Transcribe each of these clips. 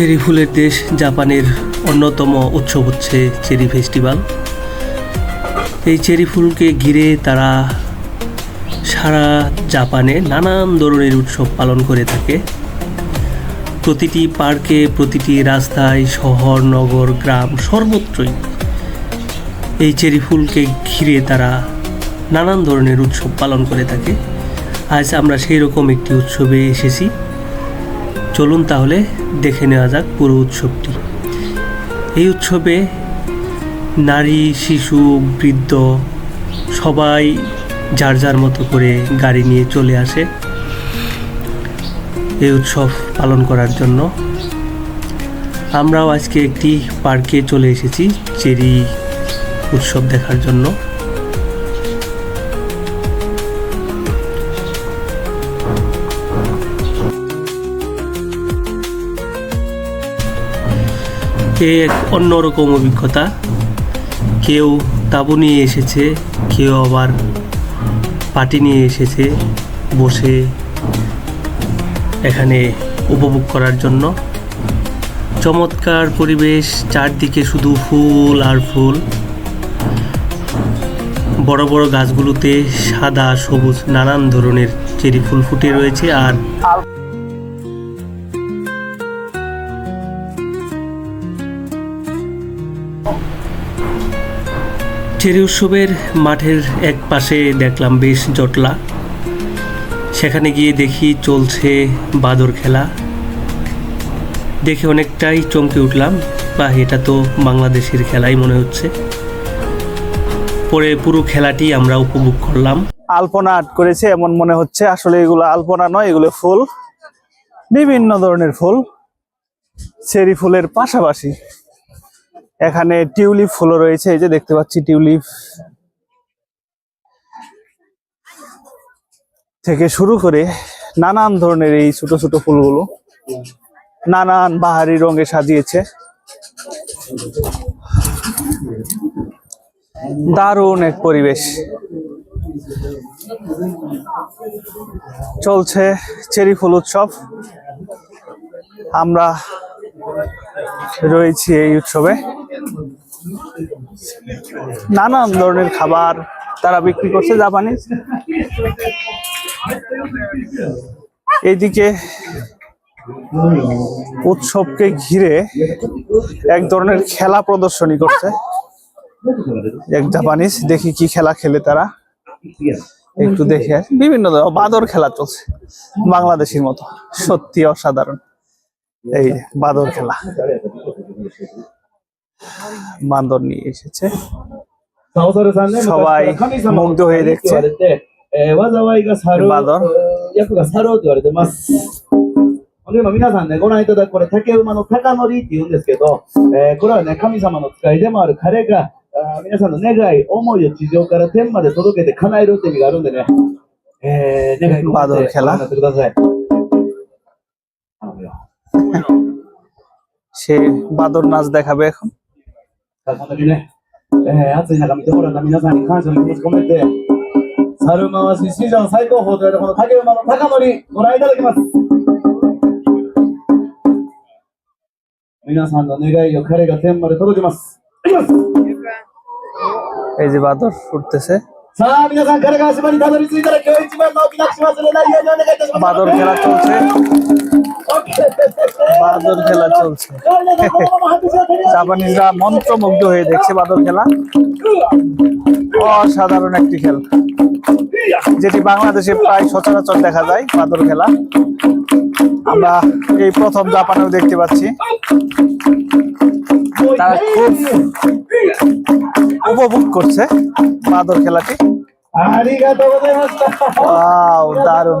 Cherry ফুলের দেশ জাপানের অন্যতম উৎসব হচ্ছে চেরি ফেস্টিভ্যাল এই চেরি ফুলকে ঘিরে তারা সারা জাপানে নানান ধরনের উৎসব পালন করে থাকে। প্রতিটি পার্কে, প্রতিটি রাস্তায়, শহর, নগর, গ্রাম সর্বত্রই এই চেরি ফুলকে ঘিরে তারা নানান ধরনের উৎসব পালন করে থাকে। আজ আমরা সেই রকম একটি উৎসবে এসেছি। চলুন তাহলে দেখে নেওয়া যাক পুরো উৎসবটি। এই উৎসবে নারী, শিশু, বৃদ্ধ সবাই যার যার মতো করে গাড়ি নিয়ে চলে আসে এই উৎসব পালন করার জন্য। আমরাও আজকে একটি পার্কে চলে এসেছি, চেরি উৎসব দেখার জন্য। এ এক অন্যরকম অভিজ্ঞতা? কেউ তাঁবু নিয়ে এসেছে, কেউ আবার পাটি নিয়ে এসেছে বসে এখানে উপভোগ করার জন্য। চমৎকার পরিবেশ, চারদিকে শুধু ফুল আর ফুল। বড় বড় গাছগুলোতে সাদা, সবুজ, নানান ধরনের চেরি ফুল ফুটে রয়েছে আর চেরি উৎসবের মাঠের এক পাশে দেখলাম বেশ জটলা। সেখানে গিয়ে দেখি চলছে বাদর খেলা। দেখে অনেকটাই চমকে উঠলাম। বা এটা তো বাংলাদেশের খেলাই মনে হচ্ছে। পরে পুরো খেলাটি আমরা উপভোগ করলাম। আলপনা আর্ট করেছে, এমন মনে হচ্ছে। আসলে এগুলো আলপনা নয়, এগুলো ফুল। বিভিন্ন ধরনের ফুল। চেরি ফুলের পাশাপাশি। এখানে টিউলিপ ফুলও রয়েছে, এই যে দেখতে পাচ্ছি টিউলিপ। থেকে শুরু করে নানান ধরনের এই ছোট ছোট ফুলগুলো নানান বাহারি রঙে সাজিয়েছে। দারুণ এক পরিবেশ। চলছে চেরি ফুল উৎসব। আমরা রয়েছি এই উৎসবে। নানান ধরনের খাবার তারা বিক্রি করছে, জাপানিজ। এইদিকে উৎসবকে ঘিরে এক ধরনের খেলা প্রদর্শনী করছে এক জাপানিজ। দেখি কি খেলা খেলে তারা। একটু দেখে। বিভিন্ন বাদর খেলা চলছে বাংলাদেশের মতো। সত্যি অসাধারণ। এই বাদর খেলা। বান্দর নিয়ে এসেছে সবাই মুগ্ধ হয়ে দেখছে মাদর でも皆さんね、ご覧いただくこれ、竹馬の高乗りって言うんですけど、えー、これはね、神様の使いでもある彼が、あ皆さんの願い、思いを地上から天まで届けて叶えるって意味があるんでね、えー、願いをめててください。সে বাদর নাচ দেখাবে さあ、この時ね、えー、暑い中見てもらった皆さんに感謝の気持ち込めて、猿回し史上最高峰と言われるこの竹馬の高乗り、ご覧いただきます。皆さんの願いを彼が天まで届けます。いきます এই যে বাদর উঠতেছে さあ、皆さん、彼が島にたどり着いたら今日一番の大きなし忘れないようにお願いいたします。 বাদর খেলা চলছে オッケー বাদর খেলা চলছে। জাপানিজরা মন্ত্রমুগ্ধ হয়ে দেখছে বাদর খেলা। অসাধারণ একটি খেলা। যেটি বাংলাদেশে প্রায় সচরাচর দেখা যায় বাদর খেলা। আমরা এই প্রথম জাপানেও দেখতে পাচ্ছি। তারা খুব উপভোগ করছে বাদর খেলাটি। দারুণ।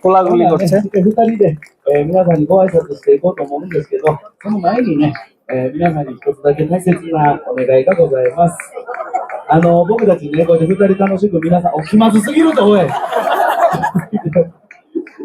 コラですね、2人で、えー、皆さんにご挨拶していこうと思うんですけど、その前にね、えー、皆さんに一つだけ大切なお願いがございます。あの、僕たちね、こうやって2人楽しく皆さん、お気まずすぎるとおい。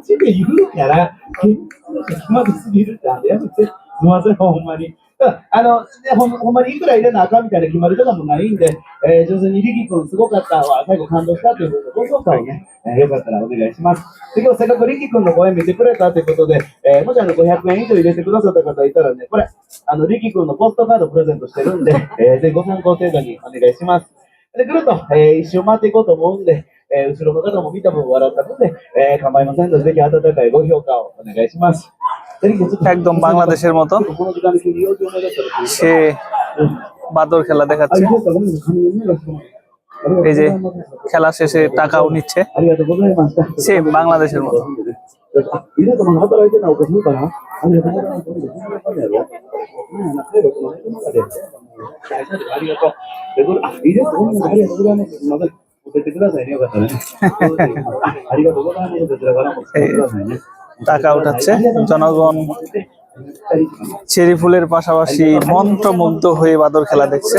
口で言うから、気まずすぎるってあれやめて、すみません、ほんまに。あの、ね、ほんほんまにいくら入れなあかんみたいな決まりとかもないんで、えー、上手に力君すごかったわ、最後感動したということで、ご紹介をね、えーよかったらお願いします。で、今日せっかく力君の声見てくれたということで、えーもしあの500円以上入れてくださった方いたらね、これ、あの、力君のポストカードプレゼントしてるんで、えーぜひご参考程度にお願いします。で、ぐると、えー一周回っていこうと思うんで、えー後ろの方も見た分笑った分で、えー構いませんので、ぜひ温かいご評価をお願いします。একদম বাংলাদেশের মতো। সে বাদর খেলা দেখাচ্ছে। এই যে খেলা শেষে টাকাও নিচ্ছে। সেম বাংলাদেশের মতো। টাকা উঠাচ্ছে। জনগণ চেরি ফুলের পাশাপাশি মন্ত্রমুগ্ধ হয়ে বাদর খেলা দেখছে।